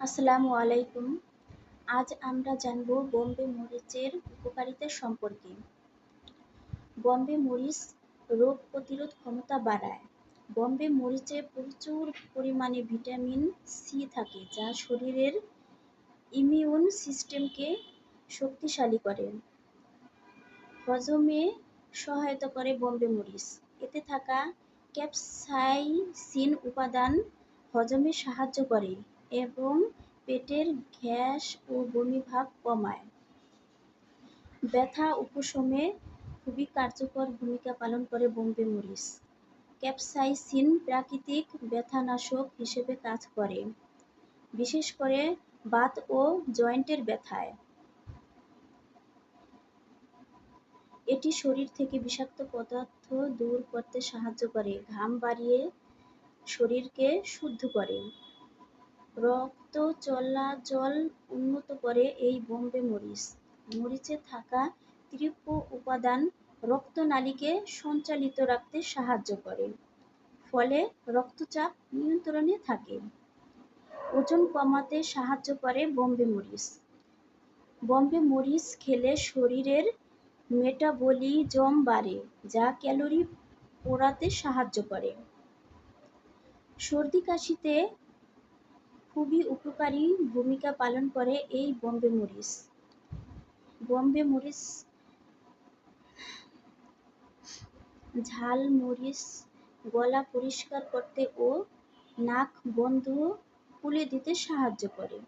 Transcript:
আসসালামু আলাইকুম। আজ আমরা জানব বম্বে মরিচের উপকারিতা সম্পর্কে। বম্বে মরিচ রোগ প্রতিরোধ ক্ষমতা বাড়ায়। বম্বে মরিচে প্রচুর পরিমাণে ভিটামিন সি থাকে, যা শরীরের ইমিউন সিস্টেমকে শক্তিশালী করে। হজমে সহায়তা করে বম্বে মরিচ। এতে থাকা ক্যাপসাইসিন উপাদান হজমে সাহায্য করে। এবং পেটের গ্যাস ও বমিভাব কমায়। ব্যথা উপশমে খুবই কার্যকর ভূমিকা পালন করে বোম্বে মরিচ। ক্যাপসাইসিন প্রাকৃতিক ব্যথানাশক হিসেবে কাজ করে, বিশেষ করে বাত ও জয়েন্টের ব্যথায়। এটি শরীর থেকে বিষাক্ত পদার্থ দূর করতে সাহায্য করে, ঘাম বাড়িয়ে শরীরকে শুদ্ধ করে। রক্ত চলাচল উন্নত করে এই বোম্বে মরিচ। মরিচে থাকা তীব্র উপাদান রক্তনালীকে সঞ্চালিত রাখতে সাহায্য করে। ফলে রক্তচাপ নিয়ন্ত্রণে থাকে। ওজন কমাতে সাহায্য করে বোম্বে মরিচ। বোম্বে মরিচ খেলে শরীরের মেটাবলিজম বাড়ে, যা ক্যালোরি পোড়াতে সাহায্য করে। সর্দি কাশিতে খুবই উপকারী ভূমিকা পালন করে এই বম্বে মরিচ বম্বে মরিচ ঝাল মরিচ গলা পরিষ্কার করতে ও নাক বন্ধ খুলে দিতে সাহায্য করে।